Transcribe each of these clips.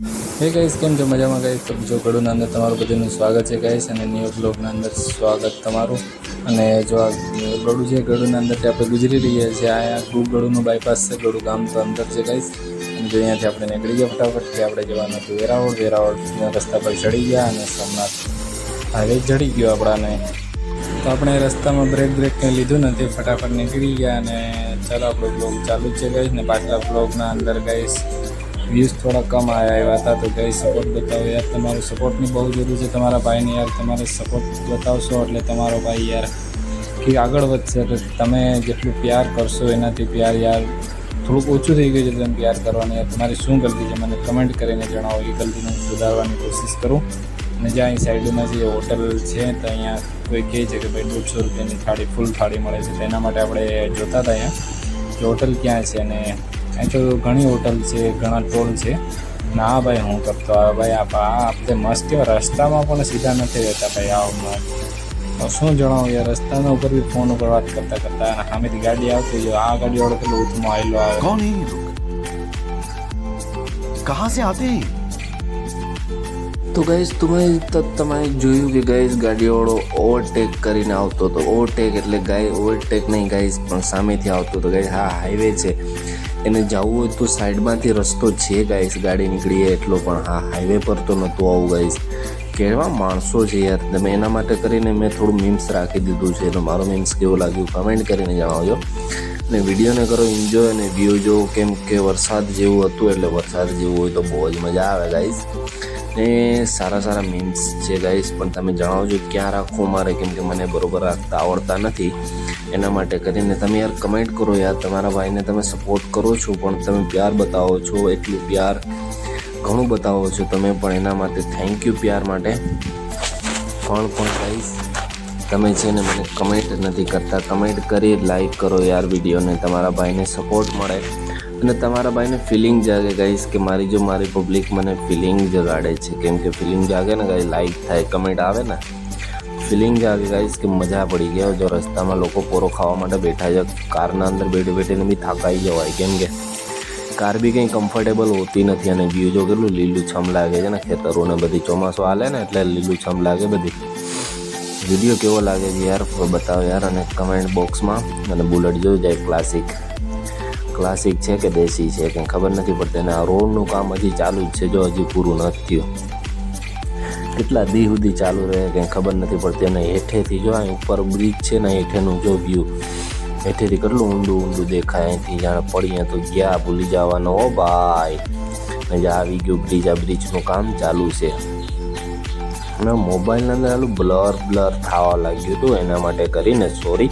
હે ગાઈસ કેમ છો? મજામાં ગાઈસ તો જો ઘડુના અંદર તમારું બધાનું સ્વાગત છે ગાઈસ અને ન્યૂ બ્લોગના અંદર સ્વાગત તમારું. અને જો આ ગળું છે ગળુના અંદરથી આપણે ગુજરી રહ્યા છીએ અહીંયા ખૂબ ગળુનું બાયપાસ છે ગળું ગામ તો અંદર છે ગાઈસ અને જો અહીંયાથી આપણે નીકળી ગયા ફટાફટથી આપણે જવાનું હતું વેરાવળ. વેરાવળ રસ્તા પર ચડી ગયા અને સોમનાથ હાઈવે ચડી ગયો આપણાને. તો આપણે રસ્તામાં બ્રેક બ્રેક કંઈ લીધું નથી, ફટાફટ નીકળી ગયા અને ચાલો આપણો બ્લોગ ચાલુ જ છે ગાઈસ ને પાછલા બ્લોગના અંદર ગાઈસ વ્યૂઝ થોડા કમ આવ્યા હતા તો ગાઈસ સપોર્ટ બતાવો યાર, તમારું સપોર્ટની બહુ જરૂર છે તમારા ભાઈને યાર, તમારે સપોર્ટ બતાવશો એટલે તમારો ભાઈ યાર કે આગળ વધશે. તો તમે જેટલું પ્યાર કરશો એનાથી પ્યાર યાર થોડુંક ઓછું થઈ ગયું છે તમે પ્યાર કરવાની યાર. તમારી શું ગલતી છે મને કમેન્ટ કરીને જણાવો. એ ગલતીને સુધારવાની કોશિશ કરું. અને જ્યાં અહીં સાઈડમાં જે હોટલ છે તો અહીંયા કોઈ કહે છે કે ભાઈ દોઢસો રૂપિયાની થાળી, ફૂલ થાળી મળે છે. તેના માટે આપણે જોતા હતા અહીંયા કે હોટલ ક્યાં છે અને અહીં તો ઘણી હોટલ છે, ઘણા ટોલ છે. ના ભાઈ, હું કરતો આવે ભાઈ, આ આપણે મસ્ત એવા રસ્તામાં પણ સીધા નથી રહેતા ભાઈ આવો શું જણાવું યાર, રસ્તાના ઉપર બી ફોન ઉપર વાત કરતા કરતા અને સામેથી ગાડી આવતી જો આ ગાડી વાળો પેલો ઉત્તમ આવેલો આવે. કોણ કહા સે આતે તો ગાઈઝ તમે તમે જોયું કે ગાઈઝ ગાડીવાળો ઓવરટેક કરીને આવતો હતો. ઓવરટેક એટલે ગાય ઓવરટેક નહીં ગાઈઝ પણ સામેથી આવતો હતો. ગાઈઝ હા હાઈવે છે. એને જવું હોય તો સાઈડમાંથી રસ્તો છે ગાઈઝ ગાડી નીકળીએ એટલો, પણ હા હાઈવે પર તો નહોતું આવું ગાઈઝ કેવા માણસો છે યાર. તમે એના માટે કરીને મેં થોડું મીમ્સ રાખી દીધું છે. તો મારો મીમ્સ કેવું લાગ્યું કમેન્ટ કરીને જણાવજો. અને વિડીયોને કરો એન્જોય અને વ્યૂ જો કેમ કે વરસાદ જેવું હતું, એટલે વરસાદ જેવું હોય તો બહુ જ મજા આવે ગાઈઝ ને સારા સારા મીમ્સ છે ગાઈસ પણ તમે જણાવજો ક્યાં રાખવું મારે કેમ કે મને બરોબર રાખતા આવડતા નથી. એના માટે કરીને તમે યાર કમેન્ટ કરો યાર. તમારા ભાઈને તમે સપોર્ટ કરો છો, પણ તમે પ્યાર બતાવો છો, એટલું પ્યાર ઘણું બતાવો છો તમે પણ એના માટે થેન્ક યુ પ્યાર માટે. પણ પણ ગાઈસ તમે છે ને મને કમેન્ટ નથી કરતા. કમેન્ટ કરી લાઈક કરો યાર વિડીયોને તમારા ભાઈને સપોર્ટ મળે. અને તમારા ભાઈને ફિલિંગ જાગે ગાઈસ કે મારી જો મારી પબ્લિક મને ફિલિંગ જગાડે છે. કેમ કે ફિલિંગ જાગે ને ગાઈ લાઈક થાય કમેન્ટ આવે ને ફિલિંગ જાગે ગાઈસ કે મજા પડી ગયો જો રસ્તામાં લોકો પોરો ખાવા માટે બેઠા છે. કારના અંદર બેઠી બેઠીને બી થાકાઈ જવાય. કેમ કે કાર બી કંઈ કમ્ફર્ટેબલ હોતી નથી અને વ્યૂ જો કેટલું લીલું છમ લાગે છે ને, ખેતરોને બધી ચોમાસું હાલે ને, એટલે લીલું છમ લાગે બધી. વીડિયો કેવો લાગે છે યાર? બતાવો યાર અને કમેન્ટ બોક્સમાં અને બુલેટ જોઈ જાય ક્લાસિક ક્લાસિક છે કે દેશી છે, કંઈ ખબર નથી પડતી અને આ રોડનું કામ હજી ચાલુ જ છે, જો હજી પૂરું નથી થયું. કેટલા દી સુધી ચાલુ રહે, કંઈ ખબર નથી પડતી અને હેઠેથી જો અહીં ઉપર બ્રિજ છે ને, હેઠેનું જો વ્યૂ હેઠેથી કેટલું ઊંડું ઊંડું દેખાય, અહીંથી જાણે પડીએ તો ગયા ભૂલી જવાનો, ઓ ભાઈ! અને જે આવી ગયું બ્રિજ આ બ્રિજનું કામ ચાલુ છે. અને મોબાઈલના અંદર આલું બ્લર બ્લર થવા લાગ્યું હતું, એના માટે કરીને સોરી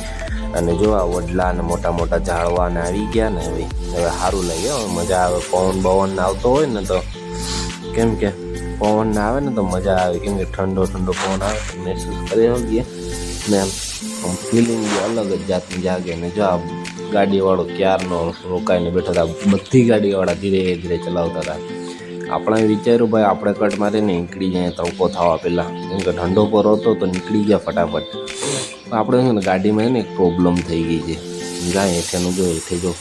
અને જો આ વડલા અને મોટા મોટા ઝાડવા ને આવી ગયા ને હવે હવે સારું લાગે હવે મજા આવે. પવન બવન આવતો હોય ને તો કેમ કે પવન ને આવે ને તો મજા આવે. કેમ કે ઠંડો ઠંડો પવન આવે તો મહેસૂસ કરી શકીએ ને આમ ફિલિંગ અલગ જ જાતની જાગે ને જો આ ગાડીવાળો ક્યારનો રોકાઈને બેઠા હતા બધી ગાડીવાળા ધીરે ધીરે ચલાવતા હતા. આપણે વિચાર્યું, ભાઈ, આપણે કટ મારીને નીકળી જાય તવકો થવા પહેલાં. કેમ કે ઠંડો પર હતો તો નીકળી ગયા ફટાફટ. આપણે છે ને ગાડીમાં છે ને એક પ્રોબ્લેમ થઈ ગઈ છે. જાય હેઠેનું જો હેઠે જો.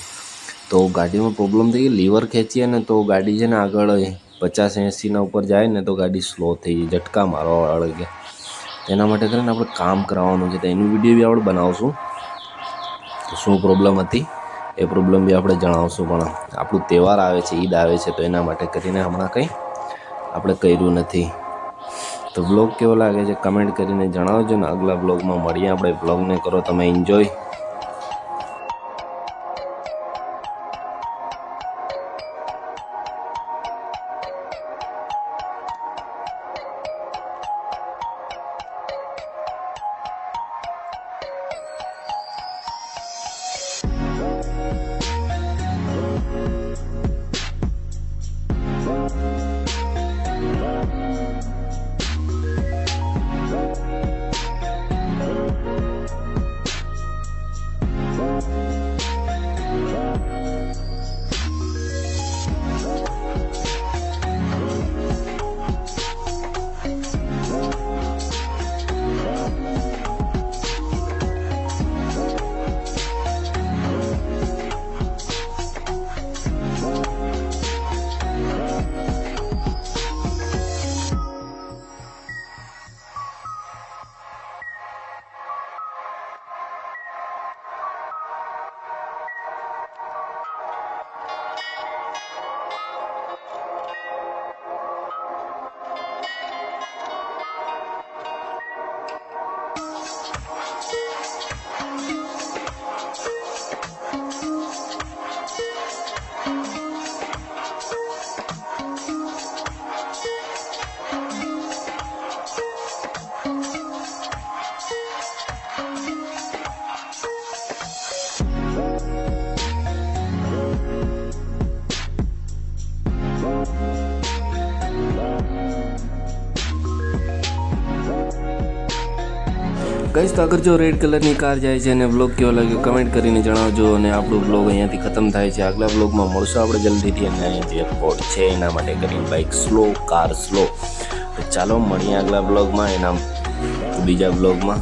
તો ગાડીમાં પ્રોબ્લેમ થઈ ગઈ, લીવર ખેંચીએ ને તો ગાડી છે ને આગળ પચાસ એંસીના ઉપર જાય ને તો ગાડી સ્લો થઈ ગઈ, ઝટકા મારવા અળગે એના માટે કરીને આપણે કામ કરાવવાનું છે. તો એનું વીડિયો બી આપણે બનાવશું. તો શું પ્રોબ્લેમ હતી? એ પ્રોબ્લેમ બી આપણે જણાવશું, પણ આપણું તહેવાર આવે છે, ઈદ આવે છે, તો એના માટે કરીને હમણાં કંઈ આપણે કર્યું નથી. તો બ્લોગ કેવો લાગે છે કમેન્ટ કરીને જણાવજો ને. આગલા બ્લોગમાં મળીએ આપણે. બ્લોગને કરો, તમે એન્જોય કહીશ તો આગળ જો રેડ કલરની કાર જાય છે અને બ્લોગ કેવો લાગ્યો કમેન્ટ કરીને જણાવજો અને આપણું બ્લોગ અહીંયાથી ખતમ થાય છે. આગલા બ્લોગમાં મળશું આપણે જલ્દીથી અને અહીંયા જે એરપોર્ટ છે એના માટે કરીને બાઇક સ્લો કાર સ્લો તો ચાલો મળીએ આગલા બ્લોગમાં એના બીજા બ્લોગમાં